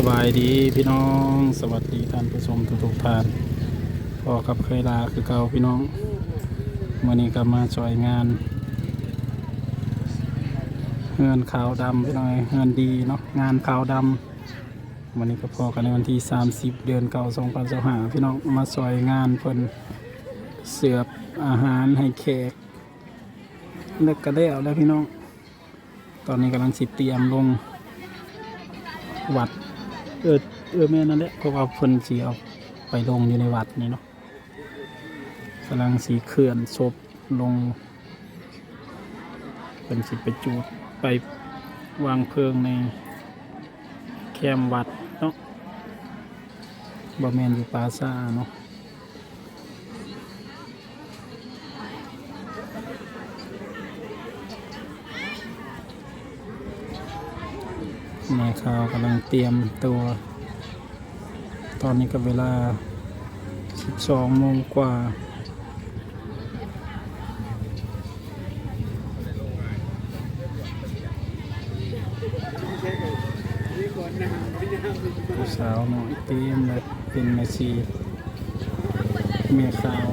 สบายดีพี่น้องสวัสดีท่านผู้ชมทุกๆท่านพอกับเคยลาคือเก่าพี่น้องเมื่อนี้ก็มาจอยงานเงินขาวดำพี่น้อยเงินดีเนาะงานขาวดำวันนี้ก็พอกันในวันที่ 30 เดือนเก่า2025พี่น้องมาซอยงานเพิ่นเสือบอาหารให้แขกเลิกก็ได้เอาแล้วพี่น้อง ตอนนี้กำลังสิเตรียมลงวัด เออเออแม่นั่นแหละเพราะว่าเพิ่นสีเอาไปลงอยู่ในวัดนี่เนาะกำลังสีเคลื่อนศพลงเป็นสิไปจูดไปวางเพลิงในแคมวัดเนาะบ่แมนอยู่ปาซาเนาะ แม่ข่าวกำลังเตรียมตัว ตอนนี้ก็เวลา 12โมงกว่าผู้สาวหน่อยเตรียมเลยเป็นแม่ชีเมียขาว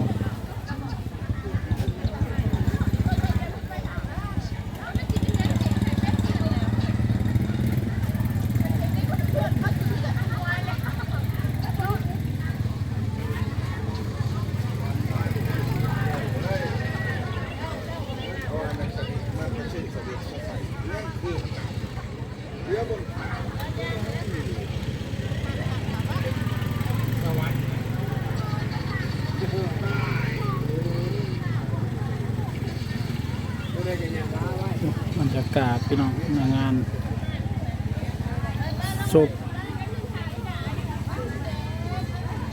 บรรยากาศพี่น้องในงานศพ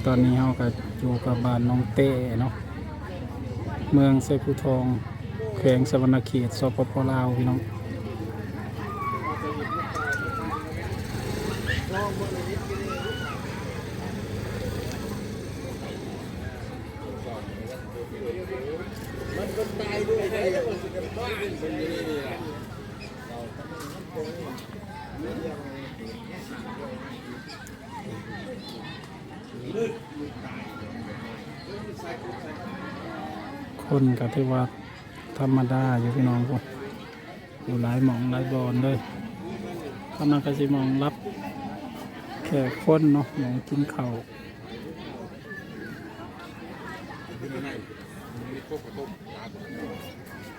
ตอนนี้เราก็อยู่กับบ้านน้องเต้เนาะเมืองเซพูทองแขวงสวรรณเขตสปปลาวพี่น้อง คนก็ถือว่าธรรมดาอยู่พี่น้องพวกอยู่หลายหมองหลายบอนเลยข้างหน้าก็สิมองรับแขกคนเนาะหมองกินข้า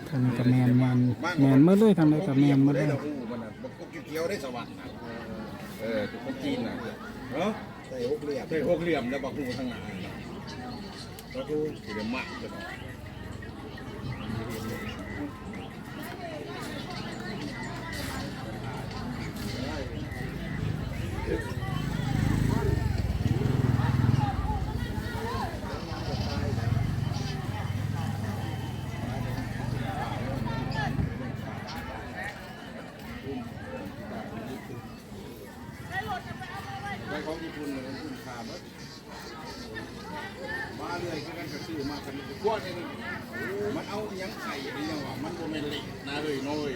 ทำกับแมนมันแมนเมื่อเลยทำอะไรกับแมนเมื่อเลยเกี่ยวได้สวรรค์นะเออทุกจีนน่ะเนาะใส่หกเหลี่ยมใส่หกเหลี่ยมแล้วบักหูทางหน้าแล้วก็เหลี่ยมมากเลยเนาะ ไปของญี่ปุ่นเลยคุณค่าหมดมาเรื่อยคือกันก็ซื้อมากันกวดนี่มันเอาหยังไข่นี่ยังว่ามันบ่แม่นเหล็กนะเฮ้ยน้อย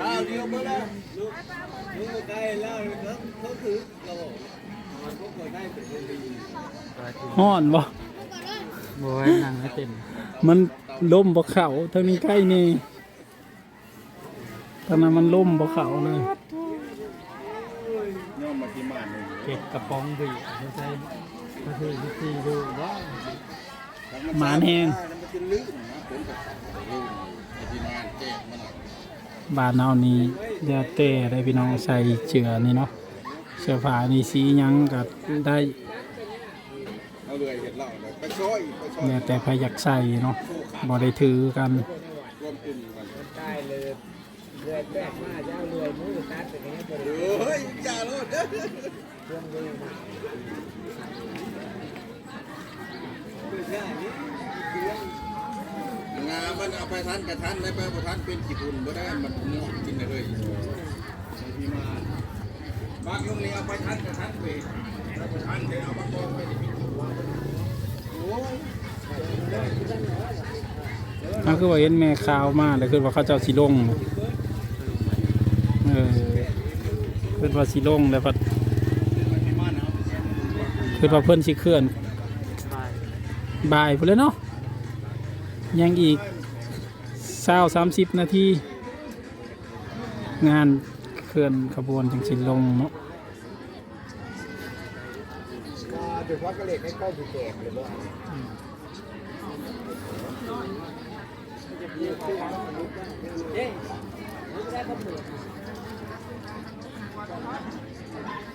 ข้าวเดียวบ่แล้วลูกลูกใกล้แล้วเขาเขาถือเราบอกมันก็เคยได้เป็นคนดีห้อนบ่บอยนั่งไม่เต็มมันล่มบ่เข่าทางนี้ใกล้นี่ทางนั้นมันล่มบ่เข่าเลย ย่อมมาที่บ้านนี่ เก็บกระป๋องบีไม่ใช่ก็คือที่ตีดูว่าหมาแห้ง มันจะลื่นนะผมก็ลื่นไอ้ที่งานแจ้งมันน่ะบ้านเรานี่เดี๋ยวเต้ได้พี่น้องใส่เชือนี่เนาะเสื้อผ้านี่สีหยังก็ได้เอาเลยเห็ดเหล้าเลยไปช่อยไปช่อยแล้วแต่ใครอยากใส่เนาะบ่ได้ถือกันรวมกลุ่มกันได้เลยเรือยแปกมาเจ้าเรือยมือตัดเป็นอย่างนี้บริเฮ้ยอย่าโลดเด้อเครื่อ งมือนะคือแค่นี้งามันเอาไปทันกับทันได้ไปบ่ทันเป็นกี่ปุ่นบ่ได้มันงอกกินได้เลยบางยุงนี่เอาไปทันกับทันไปเอาไปทันเดี๋ยวเอามากองไว้ในพิธีโอ้ยถ้าคือว่าเห็นแม่ข่าวมาแล้วคือว่าเขาเจ้าสิลงเออคือว่าสิลงแล้วพัด คือว่าเพิ่อนสิเคลื่อนบ่ายพุ่นเลยเนาะยังอีกเช้าสามสิบนาทีงานเคลื่อนขบวนจังสิลงเนาะเดี๋ยวพักกระเล็กให้เข้าถูกแตกเลยว่า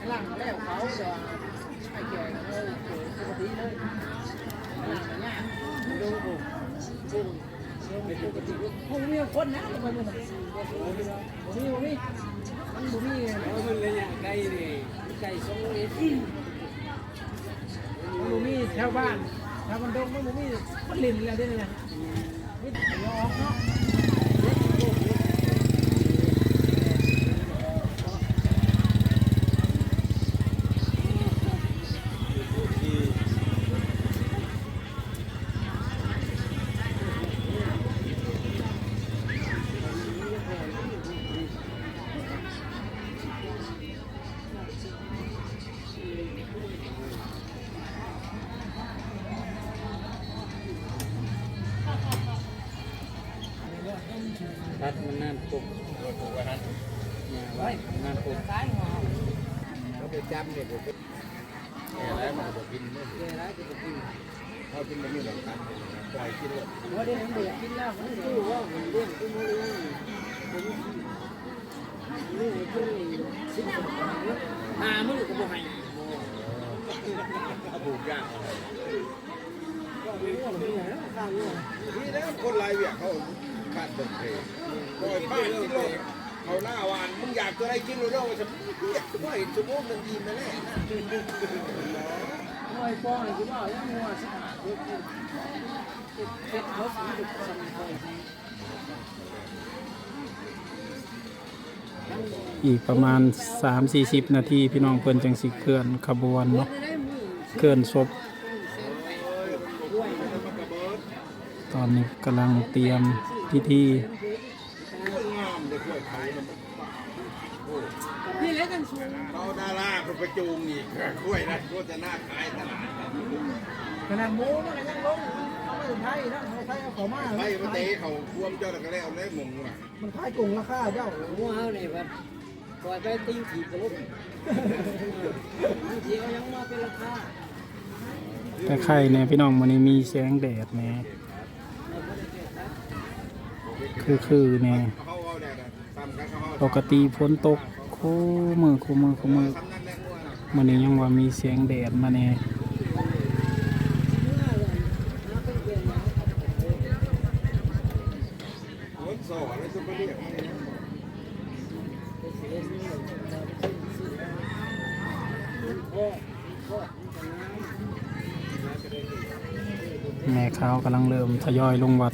หลังแล้วเขาจะ ไอ้แก่เขาปกติเลยหลังเนี่ยดูดูดูดูเป็นปกติพวกมีคนนะทำไมมันบ่มีบ่มีมันบ่มีมันเลยอย่างไกลนี่ไก่สองเอ็ดมันบ่มีแถวบ้านแถ้านดงมันบ่มีมันลิ่นแล้วได้ไงมิดยอเนาะ รัดมันนั่นปุ๊บเนี่ยไว้นั่นปุ๊บซ้ายหัวเขาไปจำเด็กผมแก่แล้วมันก็กินเนี่ยเดี๋ยวร้ายจะกินเขากินมันมีหลักการปล่อยกินเลยว่าได้มันเดือกินแล้วมันเดือดว่ามันเรื่องกินมันเรื่องผมนี่คือสิบสองหามือก็บ่ให้ผูกยากก็มีว่ามีอะไรข้าวอยู่นี่แล้วคนลายเวียเขา ขาดตกเพลปล่อยป้ากินโลกเขาหน้าวานมึงอยากตัวอะไรกินโลดจะเรียกว่าชั่วโมงนึงกินมาแล้วหน่วยป้องคือว่ายังมัวสิหาเด็กเด็กเขาสิดุสันคอยอีกประมาณ 3-40 นาทีพี่น้องเพิ่นจังสิเคลื่อนขบวนเนาะเคลื่อนศพตอนนี้กำลังเตรียม พิธีงามด้วยไข่มันนี่เล็กกันสูเขาดาราเขาไปจูงอีกกล้วยนะก็จะน่าขายตลาดขนาดหมูมันยังลงเขาไม่ไทยนะเขาไทยเอาเขามาไข่มาเตะเขาควมเจ้าตะกแล้วเลยหมงว่ะมันขายกลุ่มราคาเจ้าหมูเฮาเนี่แบบปล่อยไปติ้งถีบกระลุกบางทีเอายังมาเป็นราคาแต่ไข่เนี่ยพี่น้องมื้อนี้มีแสงแดดแหน่ คือคือเนเขาเอาปกติฝนตกคู่มือคู่มือคู่มือทำนั่นนี้ยังว่ามีแสงแดดมาแหน่ยแม่ขาวกำลังเริ่มทยอยลงวัด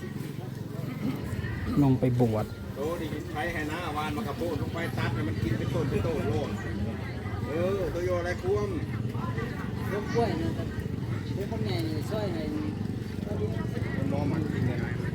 ลงไปบวชโตดิใช้ให้หน้าวานมากระโปงลงไปตัดให้มันกินเป็นต้นเป็นต้นโลดเออตัวโยอะไรควมลูกกล้วยนี่ครับลูกคนใหญ่นี่ซอยให้มันน้องมันกินยังไงเ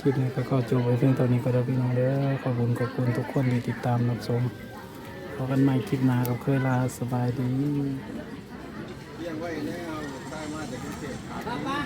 คลิปนี้ก็ขอจบไว้เพียงเท่านี้ก็แล้วพี่น้องเด้อขอบคุณขอบคุณทุกคนที่ติดตามรับชมพบกันใหม่คลิปหน้ากับเคยลาสบายดีเรียกไว้แล้วใต้มาจากเกรุงป้า